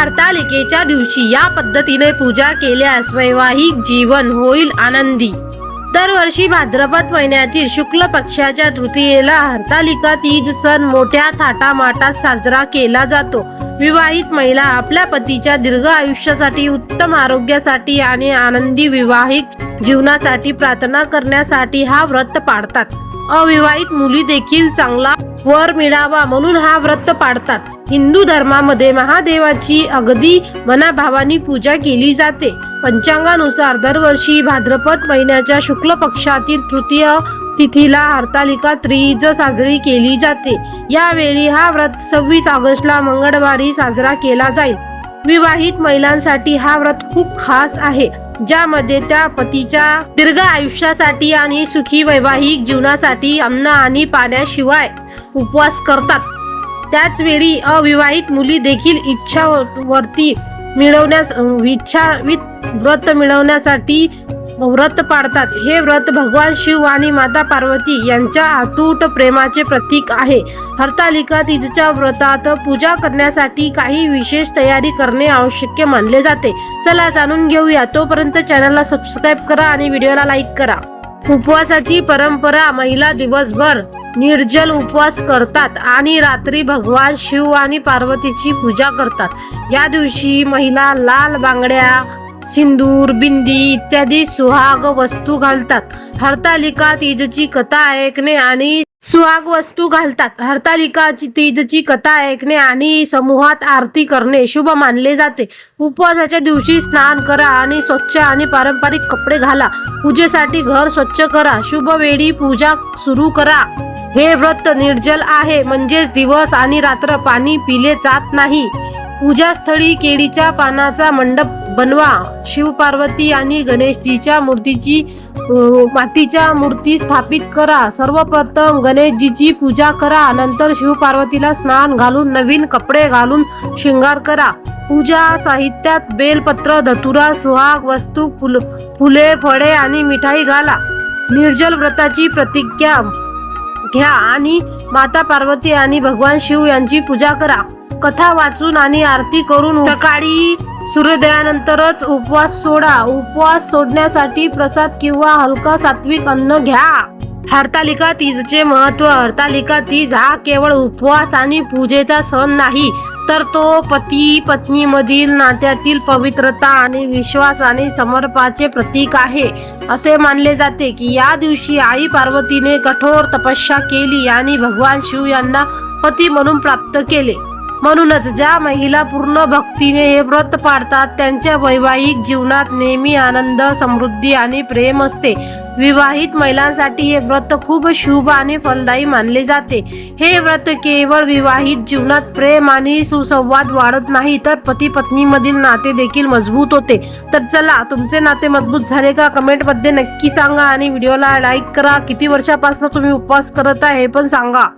हरतालिकेच्या दिवशी या पद्धतीने पूजा केल्यास वैवाहिक जीवन होईल आनंदी. दरवर्षी भाद्रपद महिन्यातील शुक्ल पक्षाच्या तृतीयेला हरतालिका तीज सण मोठ्या थाटामाटात साजरा केला जातो. विवाहित महिला आपल्या पतीच्या दीर्घ आयुष्यासाठी उत्तम आरोग्यासाठी आणि आनंदी विवाहिक जीवनासाठी प्रार्थना करण्यासाठी हा व्रत पाडतात. अविवाहित मुली देखील चांगला वर मिळावा म्हणून हा व्रत पाडतात. हिंदू धर्मामध्ये महादेवाची अगदी मनाभावानी पूजा केली जाते. पंचांगानुसार दरवर्षी भाद्रपद महिन्याच्या शुक्ल पक्षातील तृतीय तिथीला हरतालिका त्रिज साजरी केली जाते. यावेळी हा व्रत सव्वीस ऑगस्टला मंगळवारी साजरा केला जाईल. विवाहित महिलांसाठी हा व्रत खूप खास आहे ज्यामध्ये त्या पतीच्या दीर्घ आयुष्यासाठी आणि सुखी वैवाहिक जीवनासाठी अन्न आणि पाण्याशिवाय उपवास करतात. त्याचवेळी अविवाहित मुली देखील इच्छा वरती मिळवण्यास इच्छावित व्रत मिळवण्यासाठी व्रत पाळतात हे व्रत भगवान शिव आणि माता पार्वती यांच्या अतूट प्रेमाचे प्रतीक आहे. हरतालिका तिजच्या व्रतात पूजा करण्यासाठी काही विशेष तयारी करणे आवश्यक मानले जाते. चला जाणून घेऊया. तोपर्यंत चॅनलला सबस्क्राईब करा आणि व्हिडिओला लाईक करा. उपवासाची परंपरा महिला दिवसभर निर्जल उपवास करतात आणि रात्री भगवान शिव आणि पार्वतीची पूजा करतात. या दिवशी महिला लाल बांगड्या सिंदूर बिंदी इत्यादी सुहाग वस्तू घालतात. हरतालिका तीजची कथा ऐकणे आणि सुहाग वस्तू घालतात. हरतालिकाची तीजची कथा ऐकणे आणि समूहात आरती करणे शुभ मानले जाते. उपवासाच्या दिवशी स्नान करा आणि स्वच्छ आणि पारंपरिक कपडे घाला. पूजेसाठी घर स्वच्छ करा. शुभ वेळी पूजा सुरू करा. हे व्रत निर्जल आहे. म्हणजेच दिवस आणि रात्र पाणी पिले जात नाही. पूजास्थळी केळीच्या पानाचा मंडप बनवा. शिवपार्वती आणि गणेशजीच्या मूर्तीची मातीच्या मूर्ती स्थापित करा. सर्वप्रथम गणेशजीची पूजा करा. नंतर शिवपार्वतीला स्नान घालून नवीन कपडे घालून शृंगार करा. पूजा साहित्यात बेलपत्र धतुरा सुहाग वस्तू फुल फुले फळे आणि मिठाई घाला. निर्जल व्रताची प्रतिज्ञा घ्या आणि माता पार्वती आणि भगवान शिव यांची पूजा करा. कथा वाचून आणि आरती करून सकाळी सूर्योदयानंतरच उपवास सोडा. उपवास सोडण्यासाठी प्रसाद किंवा हलका सात्विक अन्न घ्या. हरतालिका तीजचे महत्त्व हरतालिका तीज हा केवळ उपवास आणि पूजेचा सण नाही तर तो पती पत्नी मधील नात्यातील पवित्रता आणि विश्वास आणि समर्पाचे प्रतीक आहे. असे मानले जाते की या दिवशी आई पार्वतीने कठोर तपस्या केली आणि भगवान शिव यांना पती म्हणून प्राप्त केले. म्हणूनच ज्या महिला पूर्ण भक्तीने हे व्रत पाळतात त्यांच्या वैवाहिक जीवनात नेहमी आनंद समृद्धी आणि प्रेम असते. विवाहित महिलांसाठी हे व्रत खूप शुभ आणि फलदायी मानले जाते. हे व्रत केवळ विवाहित जीवनात प्रेम आणि सुसंवाद वाढत नाही तर पती पत्नी मधील नाते देखील मजबूत होते. तर चला तुमचे नाते मजबूत झाले का? कमेंटमध्ये नक्की सांगा आणि व्हिडिओला लाईक करा. किती वर्षापासून तुम्ही उपवास करत आहे हे पण सांगा.